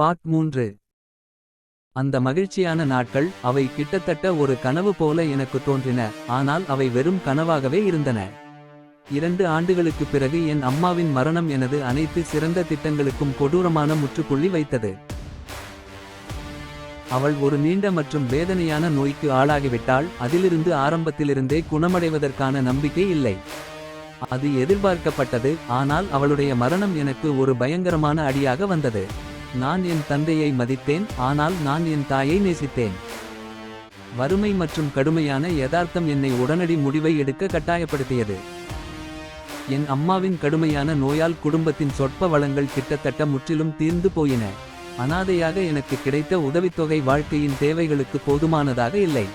Part மூன்று. அந்த மகிழ்ச்சியான நாட்கள் அவை கிட்டத்தட்ட ஒரு கனவு போல எனக்கு தோன்றின ஆனால் அவை வெறும் கனவாகவே இருந்தன. இரண்டு ஆண்டுகளுக்கு பிறகு என் அம்மாவின் மரணம் எனது அனைத்து சிறந்த திட்டங்களுக்கும் கொடூரமான முற்றுப்புள்ளி வைத்தது. அவள் ஒரு நீண்ட மற்றும் வேதனையான நோய்க்கு ஆளாகிவிட்டால் அதிலிருந்து ஆரம்பத்திலிருந்தே குணமடைவதற்கான நம்பிக்கை இல்லை. அது எதிர்பார்க்கப்பட்டது ஆனால் அவளுடைய மரணம் எனக்கு ஒரு பயங்கரமான அடியாக வந்தது. நான் என் தந்தையை மதித்தேன் ஆனால் நான் என் தாயை நேசித்தேன். வறுமை மற்றும் கடுமையான யதார்த்தம் என்னை உடனடி முடிவை எடுக்க கட்டாயப்படுத்தியது. என் அம்மாவின் கடுமையான நோயால் குடும்பத்தின் சொற்ப வளங்கள் கிட்டத்தட்ட முற்றிலும் தீர்ந்து போயின. அனாதையாக எனக்கு கிடைத்த உதவித்தொகை வாழ்க்கையின் தேவைகளுக்கு போதுமானதாக இல்லை.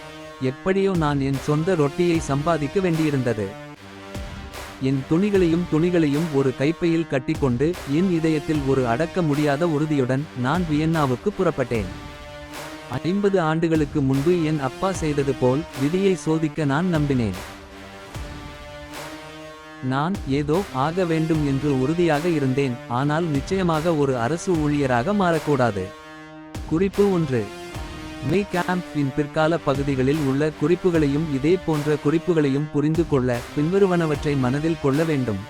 எப்படியோ நான் என் சொந்த ரொட்டியை சம்பாதிக்க வேண்டியிருந்தது. என் துணிகளையும் துணிகளையும் ஒரு கைப்பையில் கட்டிக்கொண்டு என் இதயத்தில் ஒரு அடக்க முடியாத உறுதியுடன் நான் வியன்னாவுக்கு புறப்பட்டேன். ஐம்பது ஆண்டுகளுக்கு முன்பு என் அப்பா செய்தது போல் விதியை சோதிக்க நான் நம்பினேன். நான் ஏதோ ஆக வேண்டும் என்று உறுதியாக இருந்தேன் ஆனால் நிச்சயமாக ஒரு அரசு ஊழியராக மாறக்கூடாது. குறிப்பு ஒன்று மே கேம்பின் பிற்கால பகுதிகளில் உள்ள குறிப்புகளையும் இதே போன்ற குறிப்புகளையும் புரிந்து கொள்ள பின்வருவனவற்றை மனதில் கொள்ள வேண்டும்.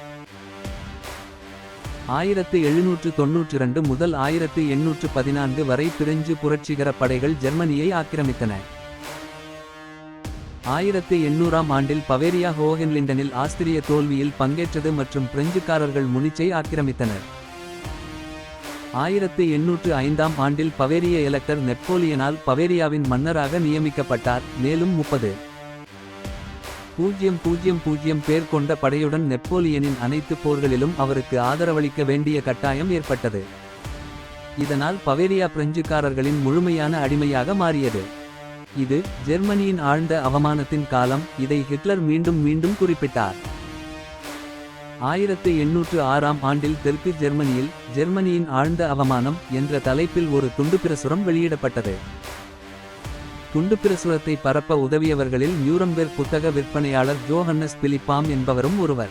ஆயிரத்து எழுநூற்று தொன்னூற்றிரண்டு முதல் ஆயிரத்து எண்ணூற்று பதினான்கு வரை பிரெஞ்சு புரட்சிகர படைகள் ஜெர்மனியை ஆக்கிரமித்தன. ஆயிரத்து எண்ணூறாம் ஆண்டில் பவேரியா ஹோகன்லிண்டனில் ஆஸ்திரிய தோல்வியில் பங்கேற்றது மற்றும் பிரெஞ்சுக்காரர்கள் முனிச்சை ஆக்கிரமித்தனர். ஆயிரத்து எண்ணூற்று ஐந்தாம் ஆண்டில் பவேரிய எலக்டர் நெப்போலியனால் பவேரியாவின் மன்னராக நியமிக்கப்பட்டார் மேலும் முப்பது. பூஜ்யம் பூஜ்யம் பூஜ்ஜியம் பேர் கொண்ட படையுடன் நெப்போலியனின் அனைத்து போர்களிலும் அவருக்கு ஆதரவளிக்க வேண்டிய கட்டாயம் ஏற்பட்டது. இதனால் பவேரியா பிரெஞ்சுக்காரர்களின் முழுமையான அடிமையாக மாறியது. இது ஜெர்மனியின் ஆழ்ந்த அவமானத்தின் காலம் இதை ஹிட்லர் மீண்டும் மீண்டும் குறிப்பிட்டார். ஆயிரத்து எண்ணூற்று ஆறாம் ஆண்டில் தெற்கு ஜெர்மனியில் ஜெர்மனியின் ஆழ்ந்த அவமானம் என்ற தலைப்பில் ஒரு துண்டுப்பிரசுரம் வெளியிடப்பட்டது. துண்டுப்பிரசுரத்தை பரப்ப உதவியவர்களில் நியூரம்பெர்க் புத்தக விற்பனையாளர் ஜோஹன்னஸ் பிலிப்பாம் என்பவரும் ஒருவர்.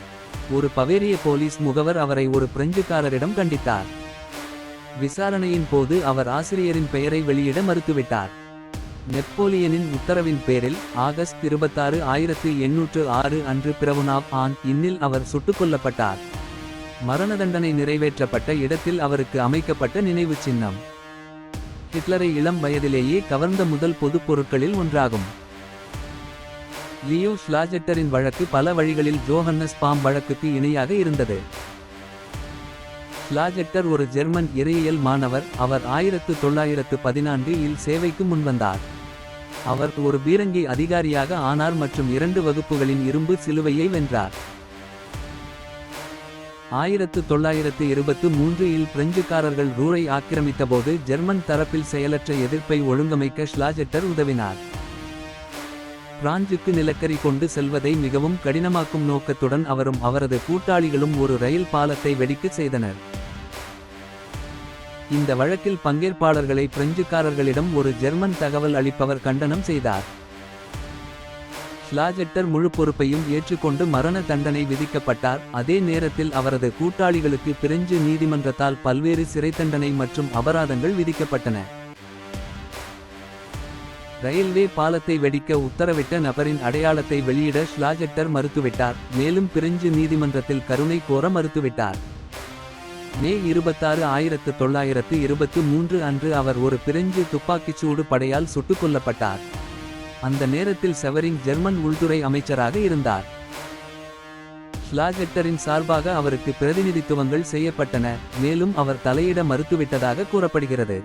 ஒரு பவேரிய போலீஸ் முகவர் அவரை ஒரு பிரெஞ்சுக்காரரிடம் கண்டித்தார். விசாரணையின் போது அவர் ஆசிரியரின் பெயரை வெளியிட மறுத்துவிட்டார். நெப்போலியனின் உத்தரவின் பேரில் ஆகஸ்ட் இருபத்தாறு ஆயிரத்து எண்ணூற்று ஆறு அன்று பிரவுனாவ் ஆன் இன்னில் அவர் சுட்டுக் கொல்லப்பட்டார். மரண தண்டனை நிறைவேற்றப்பட்ட இடத்தில் அவருக்கு அமைக்கப்பட்ட நினைவு சின்னம். ஹிட்லரை இளம் வயதிலேயே கவர்ந்த முதல் பொதுப் பொருட்களில் ஒன்றாகும். லியோ ஸ்லாஜெட்டரின் வழக்கு பல வழிகளில் ஜோஹன்னஸ் பாம் வழக்குக்கு இணையாக இருந்தது. ஸ்லாஜெட்டர் ஒரு ஜெர்மன் இறையியல் மாணவர் அவர் ஆயிரத்து தொள்ளாயிரத்து பதினான்கு இல் சேவைக்கு முன்வந்தார். அவர் ஒரு பீரங்கி அதிகாரியாக ஆனார் மற்றும் இரண்டு வகுப்புகளின் இரும்பு சிலுவையை வென்றார். ஆயிரத்து தொள்ளாயிரத்து இருபத்து மூன்று இல் பிரெஞ்சுக்காரர்கள் ரூரை ஆக்கிரமித்தபோது ஜெர்மன் தரப்பில் செயலற்ற எதிர்ப்பை ஒழுங்கமைக்க ஸ்லாஜெட்டர் உதவினார். பிரான்சுக்கு நிலக்கரி கொண்டு செல்வதை மிகவும் கடினமாக்கும் நோக்கத்துடன் அவரும் அவரது கூட்டாளிகளும் ஒரு ரயில் பாலத்தை வெடிக்கச் செய்தனர். இந்த வழக்கில் பங்கேற்பாளர்களை பிரெஞ்சுக்காரர்களிடம் ஒரு ஜெர்மன் தகவல் அளிப்பவர் கண்டனம் செய்தார். ஸ்லாஜெட்டர் முழு பொறுப்பையும் ஏற்றுக்கொண்டு மரண தண்டனை விதிக்கப்பட்டார். அதே நேரத்தில் அவரது கூட்டாளிகளுக்கு பிரெஞ்சு நீதிமன்றத்தால் பல்வேறு சிறை தண்டனை மற்றும் அபராதங்கள் விதிக்கப்பட்டன. ரயில்வே பாலத்தை வெடிக்க உத்தரவிட்ட நபரின் அடையாளத்தை வெளியிட ஸ்லாஜெட்டர் மறுத்துவிட்டார். மேலும் பிரெஞ்சு நீதிமன்றத்தில் கருணை கோர மறுத்துவிட்டார். மே இருபத்தாறு ஆயிரத்து தொள்ளாயிரத்து இருபத்து மூன்று அன்று அவர் ஒரு பிரெஞ்சு துப்பாக்கிச்சூடு படையால் சுட்டுக் கொல்லப்பட்டார். அந்த நேரத்தில் செவரிங் ஜெர்மன் உள்துறை அமைச்சராக இருந்தார். ஸ்லாஜெக்டரின் சார்பாக அவருக்கு பிரதிநிதித்துவங்கள் செய்யப்பட்டன மேலும் அவர் தலையிட மறுத்துவிட்டதாக கூறப்படுகிறது.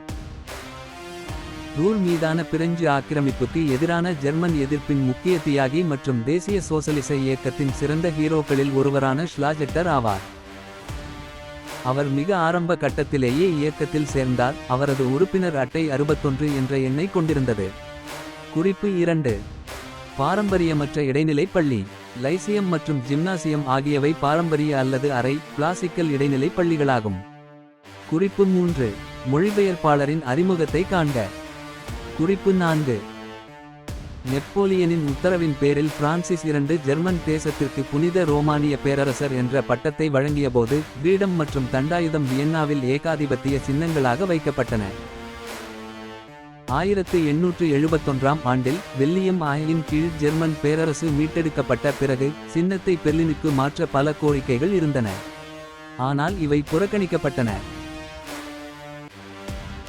ரூர் மீதான பிரெஞ்சு ஆக்கிரமிப்புக்கு எதிரான ஜெர்மன் எதிர்ப்பின் முக்கிய தியாகி மற்றும் தேசிய சோசலிச இயக்கத்தின் சிறந்த ஹீரோக்களில் ஒருவரான ஸ்லாஜெட்டர் ஆவார். அவர் மிக ஆரம்ப கட்டத்திலேயே இயக்கத்தில் சேர்ந்தார். அவரது உறுப்பினர் அட்டை அறுபத்தொன்று என்ற எண்ணை கொண்டிருந்தது. குறிப்பு இரண்டு. பாரம்பரியமற்ற இடைநிலை பள்ளி. லைசியம் மற்றும் ஜிம்னாசியம் ஆகியவை பாரம்பரிய அல்லது அரை கிளாசிக்கல் இடைநிலை பள்ளிகளாகும். குறிப்பு மூன்று. மொழிபெயர்ப்பாளரின் அறிமுகத்தை காண்க. குறிப்பு நான்கு. நெப்போலியனின் உத்தரவின் பேரில் பிரான்சிஸ் இரண்டு ஜெர்மன் தேசத்திற்கு புனித ரோமானிய பேரரசர் என்ற பட்டத்தை வழங்கியபோது கிரீடம் மற்றும் தண்டாயுதம் வியன்னாவில் ஏகாதிபத்திய சின்னங்களாக வைக்கப்பட்டன. ஆயிரத்து எண்ணூற்று எழுபத்தொன்றாம் ஆண்டில் வில்லியம் ஆயின் கீழ் ஜெர்மன் பேரரசு மீட்டெடுக்கப்பட்ட பிறகு சின்னத்தை பெர்லினுக்கு மாற்ற பல கோரிக்கைகள் இருந்தன. ஆனால் இவை புறக்கணிக்கப்பட்டன.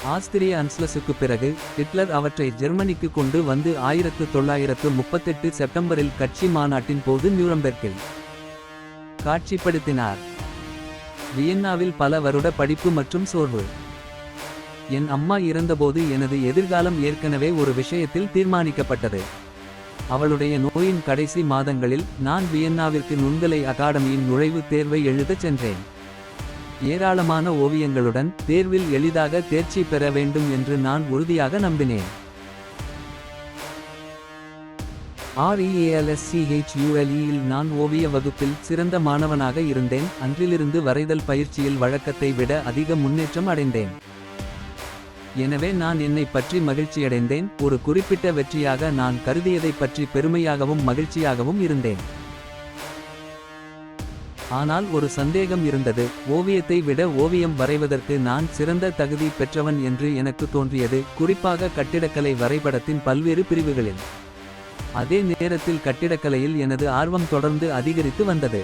ஆஸ்திரிய அன்ஸ்லஸுக்கு பிறகு ஹிட்லர் அவற்றை ஜெர்மனிக்கு கொண்டு வந்து ஆயிரத்து தொள்ளாயிரத்து முப்பத்தெட்டு செப்டம்பரில் கட்சி மாநாட்டின் போது நியூரம்பெர்க்கில் காட்சிப்படுத்தினார். வியன்னாவில் பல வருட படிப்பு மற்றும் சோர்வு. என் அம்மா இறந்தபோது எனது எதிர்காலம் ஏற்கனவே ஒரு விஷயத்தில் தீர்மானிக்கப்பட்டது. அவளுடைய நோயின் கடைசி மாதங்களில் நான் வியன்னாவிற்கு நுண்கலை அகாடமியின் நுழைவுத் தேர்வை எழுதச் சென்றேன். ஏராளமான ஓவியங்களுடன் தேர்வில் எளிதாக தேர்ச்சி பெற வேண்டும் என்று நான் உறுதியாக நம்பினேன். REALSCHULE இல் நான் ஓவிய வகுப்பில் சிறந்த மாணவனாக இருந்தேன். அன்றிலிருந்து வரைதல் பயிற்சியில் வழக்கத்தை விட அதிக முன்னேற்றம் அடைந்தேன். எனவே நான் என்னை பற்றி மகிழ்ச்சியடைந்தேன். ஒரு குறிப்பிட்ட வெற்றியாக நான் கருதியதைப் பற்றி பெருமையாகவும் மகிழ்ச்சியாகவும் இருந்தேன். ஆனால் ஒரு சந்தேகம் இருந்தது. ஓவியத்தை விட ஓவியம் வரைவதற்கு நான் சிறந்த தகுதி பெற்றவன் என்று எனக்கு தோன்றியது. குறிப்பாக கட்டிடக்கலை வரைபடத்தின் பல்வேறு பிரிவுகளில். அதே நேரத்தில் கட்டிடக்கலையில் எனது ஆர்வம் தொடர்ந்து அதிகரித்து வந்தது.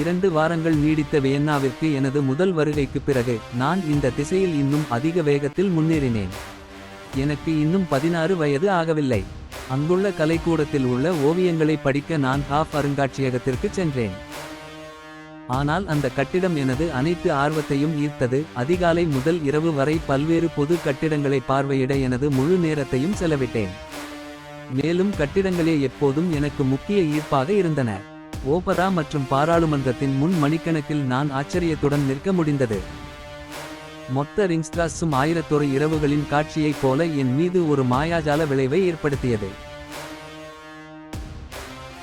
இரண்டு வாரங்கள் நீடித்த வியன்னாவிற்கு எனது முதல் வருகைக்கு பிறகு நான் இந்த திசையில் இன்னும் அதிக வேகத்தில் முன்னேறினேன். எனக்கு இன்னும் பதினாறு வயது ஆகவில்லை. அங்குள்ள கலைக்கூடத்தில் உள்ள ஓவியங்களை படிக்க நான் ஹாஃப் அருங்காட்சியகத்திற்கு சென்றேன். ஆனால் அந்த கட்டிடம் எனது அனைத்து ஆர்வத்தையும் ஈர்த்தது. அதிகாலை முதல் இரவு வரை பல்வேறு பொது கட்டிடங்களை பார்வையிட எனது முழு நேரத்தையும் செலவிட்டேன். மேலும் கட்டிடங்களே எப்போதும் எனக்கு முக்கிய ஈர்ப்பாக இருந்தன. ஓபரா மற்றும் பாராளுமன்றத்தின் முன் மணிக்கணக்கில் நான் ஆச்சரியத்துடன் நிற்க முடிந்தது. மொத்த ரிங்ஸ்ட்ராஸும் ஆயிரத்தொரு இரவுகளின் காட்சியைப் போல என் மீது ஒரு மாயாஜால விளைவை ஏற்படுத்தியது.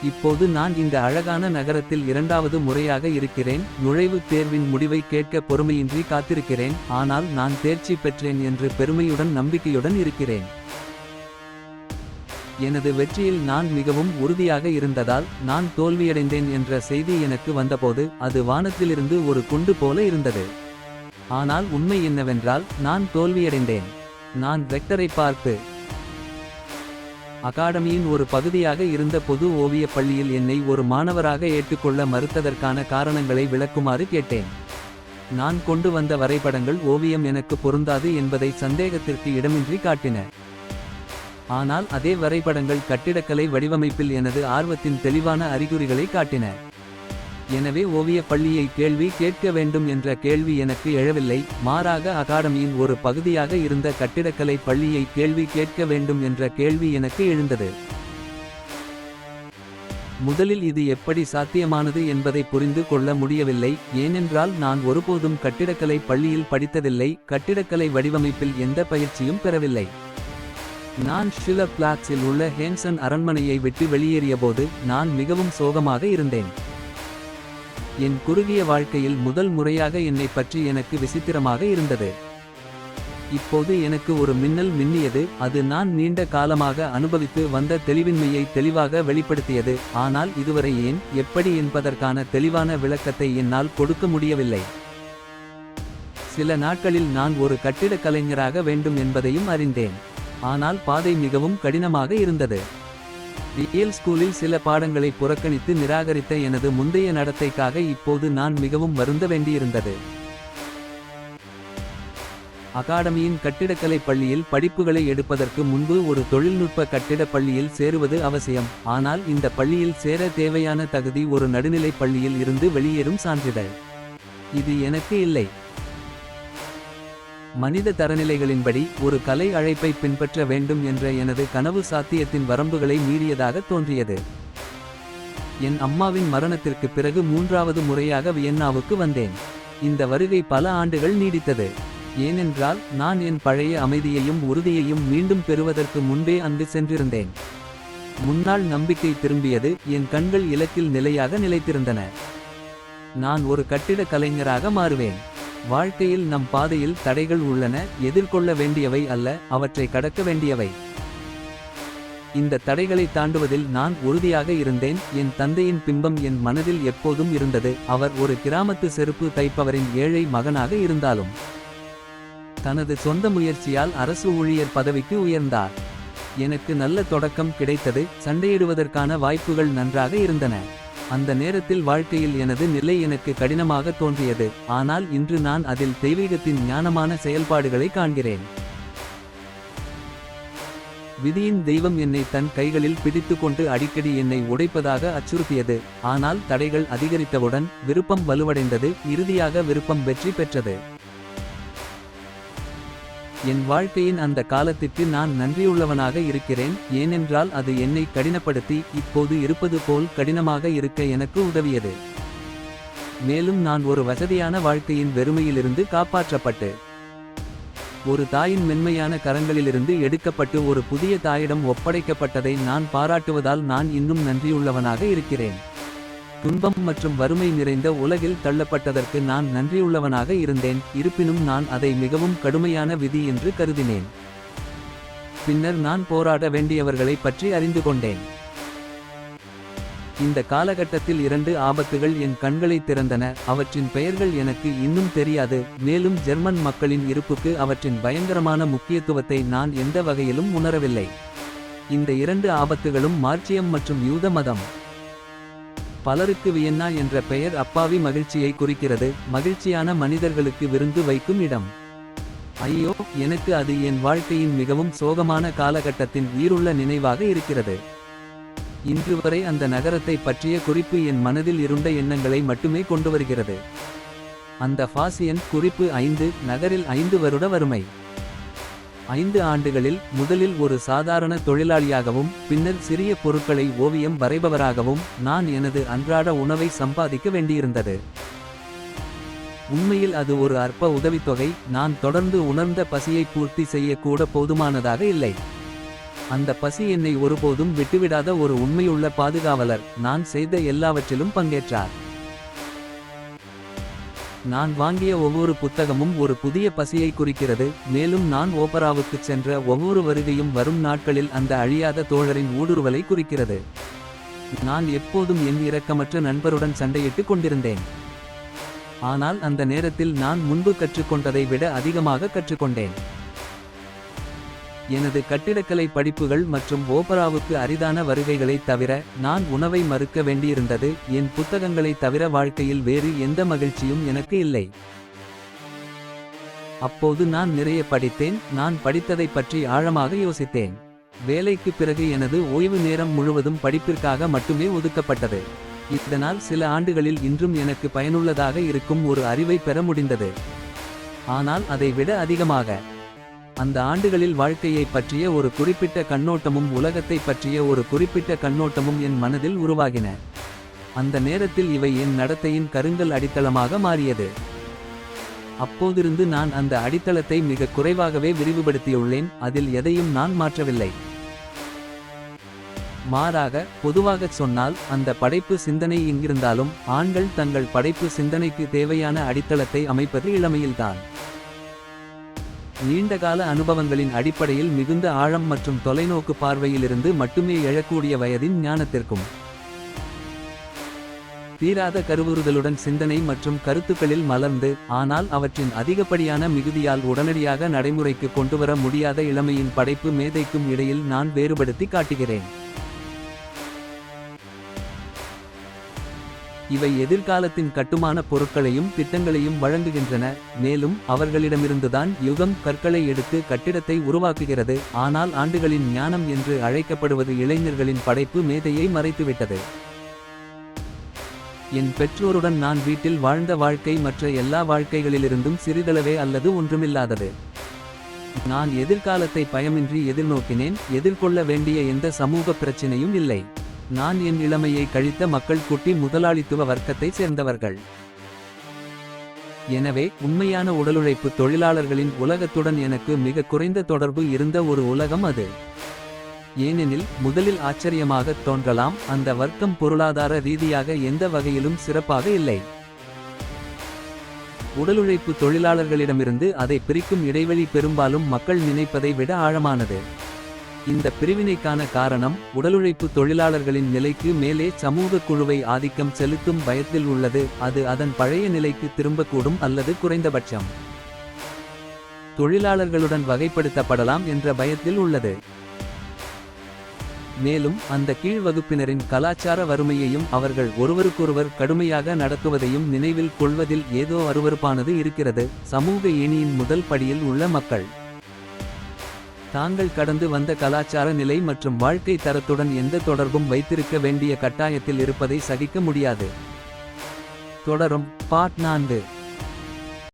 இப்போது நான் இந்த அழகான நகரத்தில் இரண்டாவது முறையாக இருக்கிறேன். நுழைவுத் தேர்வின் முடிவை கேட்க பொறுமையின்றி காத்திருக்கிறேன். ஆனால் நான் தேர்ச்சி பெற்றேன் என்று பெருமையுடன் நம்பிக்கையுடன் இருக்கிறேன். எனது வெற்றியில் நான் மிகவும் உறுதியாக இருந்ததால் நான் தோல்வியடைந்தேன் என்ற செய்தி எனக்கு வந்தபோது அது வானத்திலிருந்து ஒரு குண்டு போல இருந்தது. ஆனால் உண்மை என்னவென்றால் நான் தோல்வியடைந்தேன். நான் ரெக்டரை பார்த்து அகாடமியின் ஒரு பகுதியாக இருந்த பொது ஓவியப் பள்ளியில் என்னை ஒரு மாணவராக ஏற்றுக்கொள்ள மறுத்ததற்கான காரணங்களை விளக்குமாறு கேட்டேன். நான் கொண்டு வந்த வரைபடங்கள் ஓவியம் எனக்கு பொருந்தாது என்பதை சந்தேகத்திற்கு இடமின்றி காட்டின. ஆனால் அதே வரைபடங்கள் கட்டிடக்கலை வடிவமைப்பில் எனது ஆர்வத்தின் தெளிவான அறிகுறிகளை காட்டின. எனவே ஓவிய பள்ளியை கேள்வி கேட்க வேண்டும் என்ற கேள்வி எனக்கு எழவில்லை. மாறாக அகாடமியின் ஒரு பகுதியாக இருந்த கட்டிடக்கலை பள்ளியை கேள்வி கேட்க வேண்டும் என்ற கேள்வி எனக்கு எழுந்தது. முதலில் இது எப்படி சாத்தியமானது என்பதை புரிந்து கொள்ள முடியவில்லை. ஏனென்றால் நான் ஒருபோதும் கட்டிடக்கலை பள்ளியில் படித்ததில்லை. கட்டிடக்கலை வடிவமைப்பில் எந்த பயிற்சியும் பெறவில்லை. நான் ஷில பிளாட்ஸில் உள்ள ஹேன்சன் அரண்மனையை விட்டு வெளியேறியபோது நான் மிகவும் சோகமாக இருந்தேன். என் குறுகிய வாழ்க்கையில் முதல் முறையாக என்னை பற்றி எனக்கு விசித்திரமாக இருந்தது. இப்போது எனக்கு ஒரு மின்னல் மின்னியது அது நான் நீண்ட காலமாக அனுபவித்து வந்த தெளிவின்மையை தெளிவாக வெளிப்படுத்தியது ஆனால் இதுவரை ஏன் எப்படி என்பதற்கான தெளிவான விளக்கத்தை என்னால் கொடுக்க முடியவில்லை. சில நாட்களில் நான் ஒரு கட்டிடக் கலைஞராக வேண்டும் என்பதையும் அறிந்தேன் ஆனால் பாதை மிகவும் கடினமாக இருந்தது. ரியல் ஸ்கூலில் சில பாடங்களை புறக்கணித்து நிராகரித்த எனது முந்தைய நடத்தைக்காக இப்போது நான் மிகவும் வருந்த வேண்டியிருந்தது. அகாடமியின் கட்டிடக்கலை பள்ளியில் படிப்புகளை எடுப்பதற்கு முன்பு ஒரு தொழில்நுட்ப கட்டிட பள்ளியில் சேருவது அவசியம். ஆனால் இந்த பள்ளியில் சேர தேவையான தகுதி ஒரு நடுநிலை பள்ளியில் இருந்து வெளியேறும் சான்றிதழ். இது எனக்கு இல்லை. மனித தரநிலைகளின்படி ஒரு கலை அழைப்பை பின்பற்ற வேண்டும் என்ற எனது கனவு சாத்தியத்தின் வரம்புகளை மீறியதாக தோன்றியது. என் அம்மாவின் மரணத்திற்கு பிறகு மூன்றாவது முறையாக வியன்னாவுக்கு வந்தேன். இந்த வருகை பல ஆண்டுகள் நீடித்தது. ஏனென்றால் நான் என் பழைய அமைதியையும் உறுதியையும் மீண்டும் பெறுவதற்கு முன்பே அங்கு சென்றிருந்தேன். முன்னாள் நம்பிக்கை திரும்பியது என் கண்கள் இலக்கில் நிலையாக நிலைத்திருந்தன. நான் ஒரு கட்டிட கலைஞராக மாறுவேன். வாழ்க்கையில் நம் பாதையில் தடைகள் உள்ளன எதிர்கொள்ள வேண்டியவை அல்ல அவற்றை கடக்க வேண்டியவை. இந்த தடைகளை தாண்டுவதில் நான் உறுதியாக இருந்தேன் என் தந்தையின் பிம்பம் என் மனதில் எப்போதும் இருந்தது அவர் ஒரு கிராமத்து செருப்பு தைப்பவரின் ஏழை மகனாக இருந்தாலும். தனது சொந்த முயற்சியால் அரசு ஊழியர் பதவிக்கு உயர்ந்தார். எனக்கு நல்ல தொடக்கம் கிடைத்தது சண்டையிடுவதற்கான வாய்ப்புகள் நன்றாக இருந்தன. அந்த நேரத்தில் வாழ்க்கையில் எனது நிலை எனக்கு கடினமாக தோன்றியது. ஆனால் இன்று நான் அதில் தெய்வீகத்தின் ஞானமான செயல்பாடுகளை காண்கிறேன். விதியின் தெய்வம் என்னை தன் கைகளில் பிடித்துக்கொண்டு அடிக்கடி என்னை உடைப்பதாக அச்சுறுத்தியது. ஆனால் தடைகள் அதிகரித்தவுடன் விருப்பம் வலுவடைந்தது. இறுதியாக விருப்பம் வெற்றி பெற்றது. என் வாழ்க்கையின் அந்த காலத்திற்கு நான் நன்றியுள்ளவனாக இருக்கிறேன் ஏனென்றால் அது என்னை கடினப்படுத்தி இப்போது இருப்பது போல் கடினமாக இருக்க எனக்கு உதவியது. மேலும் நான் ஒரு வசதியான வாழ்க்கையின் வெறுமையிலிருந்து காப்பாற்றப்பட்டு ஒரு தாயின் மென்மையான கரங்களிலிருந்து எடுக்கப்பட்டு ஒரு புதிய தாயிடம் ஒப்படைக்கப்பட்டதை நான் பாராட்டுவதால் நான் இன்னும் நன்றியுள்ளவனாக இருக்கிறேன். துன்பம் மற்றும் வறுமை நிறைந்த உலகில் தள்ளப்பட்டதற்கு நான் நன்றியுள்ளவனாக இருந்தேன். இருப்பினும் நான் அதை மிகவும் கடுமையான விதி என்று கருதினேன். பின்னர் நான் போராட வேண்டியவர்களை பற்றி அறிந்து கொண்டேன். இந்த காலகட்டத்தில் இரண்டு ஆபத்துகள் என் கண்களை திறந்தன. அவற்றின் பெயர்கள் எனக்கு இன்னும் தெரியாது. மேலும் ஜெர்மன் மக்களின் இருப்புக்கு அவற்றின் பயங்கரமான முக்கியத்துவத்தை நான் எந்த வகையிலும் உணரவில்லை. இந்த இரண்டு ஆபத்துகளும் மார்ச்சியம் மற்றும் யூத மதம். பலருக்கு வியன்னா என்ற பெயர் அப்பாவி மகிழ்ச்சியை குறிக்கிறது. மகிழ்ச்சியான மனிதர்களுக்கு விருந்து வைக்கும் இடம். ஐயோ எனக்கு அது என் வாழ்க்கையின் மிகவும் சோகமான காலகட்டத்தின் உயிருள்ள நினைவாக இருக்கிறது. இன்று வரை அந்த நகரத்தை பற்றிய குறிப்பு என் மனதில் இருண்ட எண்ணங்களை மட்டுமே கொண்டு வருகிறது. அந்த ஃபாசியன் குறிப்பு ஐந்து நகரில் ஐந்து வருட வறுமை. ஐந்து ஆண்டுகளில் முதலில் ஒரு சாதாரண தொழிலாளியாகவும் பின்னர் சிறிய பொருட்களை ஓவியம் வரைபவராகவும் நான் எனது அன்றாட உணவை சம்பாதிக்க வேண்டியிருந்தது. உண்மையில் அது ஒரு அற்ப உதவித்தொகை. நான் தொடர்ந்து உணர்ந்த பசியை பூர்த்தி செய்யக்கூட போதுமானதாக இல்லை. அந்த பசி என்னை ஒருபோதும் விட்டுவிடாத ஒரு உண்மையுள்ள பாதுகாவலர். நான் செய்த எல்லாவற்றிலும் பங்கேற்றார். நான் வாங்கிய ஒவ்வொரு புத்தகமும் ஒரு புதிய பசியை குறிக்கிறது மேலும் நான் ஓபராவுக்குச் சென்ற ஒவ்வொரு வருகையும் வரும் நாட்களில் அந்த அழியாத தோழரின் ஊடுருவலை குறிக்கிறது. நான் எப்போதும் என் இரக்கமற்ற நண்பருடன் சண்டையிட்டுக் கொண்டிருந்தேன். ஆனால் அந்த நேரத்தில் நான் முன்பு கற்றுக்கொண்டதை விட அதிகமாக கற்றுக்கொண்டேன். எனது கட்டிடக்கலை படிப்புகள் மற்றும் ஓபராவுக்கு அரிதான வருகைகளைத் தவிர நான் உணவை மறுக்க வேண்டியிருந்தது என் புத்தகங்களைத் தவிர வாழ்க்கையில் வேறு எந்த மகிழ்ச்சியும் எனக்கு இல்லை. அப்போது நான் நிறைய படித்தேன் நான் படித்ததைப் பற்றி ஆழமாக யோசித்தேன். வேலைக்குப் பிறகு எனது ஓய்வு நேரம் முழுவதும் படிப்பிற்காக மட்டுமே ஒதுக்கப்பட்டது. இதனால் சில ஆண்டுகளில் இன்றும் எனக்கு பயனுள்ளதாக இருக்கும் ஒரு அறிவை பெற முடிந்தது. ஆனால் அதை விட அதிகமாக அந்த ஆண்டுகளில் வாழ்க்கையைப் பற்றிய ஒரு குறிப்பிட்ட கண்ணோட்டமும் உலகத்தைப் பற்றிய ஒரு குறிப்பிட்ட கண்ணோட்டமும் என் மனதில் உருவாகின. அந்த நேரத்தில் இவை என் நடத்தையின் கருங்கல் அடித்தளமாக மாறியது. அப்போதிருந்து நான் அந்த அடித்தளத்தை மிக குறைவாகவே விரிவுபடுத்தியுள்ளேன் அதில் எதையும் நான் மாற்றவில்லை. மாறாக பொதுவாகச் சொன்னால் அந்த படைப்பு சிந்தனை எங்கிருந்தாலும் ஆண்கள் தங்கள் படைப்பு சிந்தனைக்கு தேவையான அடித்தளத்தை அமைப்பது இளமையில்தான். நீண்டகால அனுபவங்களின் அடிப்படையில் மிகுந்த ஆழம் மற்றும் தொலைநோக்கு பார்வையிலிருந்து மட்டுமே எழக்கூடிய வயதின் ஞானத்திற்கும். தீராத கருவுறுதலுடன் சிந்தனை மற்றும் கருத்துக்களில் மலர்ந்து ஆனால் அவற்றின் அதிகப்படியான மிகுதியால் உடனடியாக நடைமுறைக்கு கொண்டுவர முடியாத இளமையின் படைப்பு மேதைக்கும் இடையில் நான் வேறுபடுத்தி காட்டுகிறேன். இவை எதிர்காலத்தின் கட்டுமான பொருட்களையும் திட்டங்களையும் வழங்குகின்றன. மேலும் அவர்களிடமிருந்துதான் யுகம் கற்களை எடுத்து கட்டிடத்தை உருவாக்குகிறது. ஆனால் ஆண்டுகளின் ஞானம் என்று அழைக்கப்படுவது இளைஞர்களின் படைப்பு மேதையை மறைத்துவிட்டது. என் பெற்றோருடன் நான் வீட்டில் வாழ்ந்த வாழ்க்கை மற்ற எல்லா வாழ்க்கைகளிலிருந்தும் சிறிதளவே அல்லது ஒன்றுமில்லாதது. நான் எதிர்காலத்தை பயமின்றி எதிர்நோக்கினேன். எதிர்கொள்ள வேண்டிய எந்த சமூக பிரச்சினையும் இல்லை. நான் என் இளமையை கழித்த மக்கள் குட்டி முதலாளித்துவ வர்க்கத்தை சேர்ந்தவர்கள். எனவே உண்மையான உடலுழைப்பு தொழிலாளர்களின் உலகத்துடன் எனக்கு மிக குறைந்த தொடர்பு இருந்த ஒரு உலகம் அது. ஏனெனில் முதலில் ஆச்சரியமாக தோன்றலாம் அந்த வர்க்கம் பொருளாதார ரீதியாக எந்த வகையிலும் சிறப்பாக இல்லை. உடலுழைப்பு தொழிலாளர்களிடமிருந்து அதை பிரிக்கும் இடைவெளி பெரும்பாலும் மக்கள் நினைப்பதை விட ஆழமானது. இந்த பிரிவினைக்கான காரணம் உடலுழைப்பு தொழிலாளர்களின் நிலைக்கு மேலே சமூக குழுவை ஆதிக்கம் செலுத்தும் பயத்தில் உள்ளது. அது அதன் பழைய நிலைக்கு திரும்பக்கூடும் அல்லது குறைந்தபட்சம். தொழிலாளர்களுடன் வகைப்படுத்தப்படலாம் என்ற பயத்தில் உள்ளது. மேலும் அந்த கீழ் வகுப்பினரின் கலாச்சார வறுமையையும் அவர்கள் ஒருவருக்கொருவர் கடுமையாக நடத்துவதையும் நினைவில் கொள்வதில் ஏதோ அருவருப்பானது இருக்கிறது. சமூக ஏணியின் முதல் படியில் உள்ள மக்கள். தாங்கள் கடந்து வந்த கலாச்சார நிலை மற்றும் வாழ்க்கை தரத்துடன் எந்த தொடர்பும் வைத்திருக்க வேண்டிய கட்டாயத்தில் இருப்பதை சகிக்க முடியாது. தொடரும். பாட் நான்கு.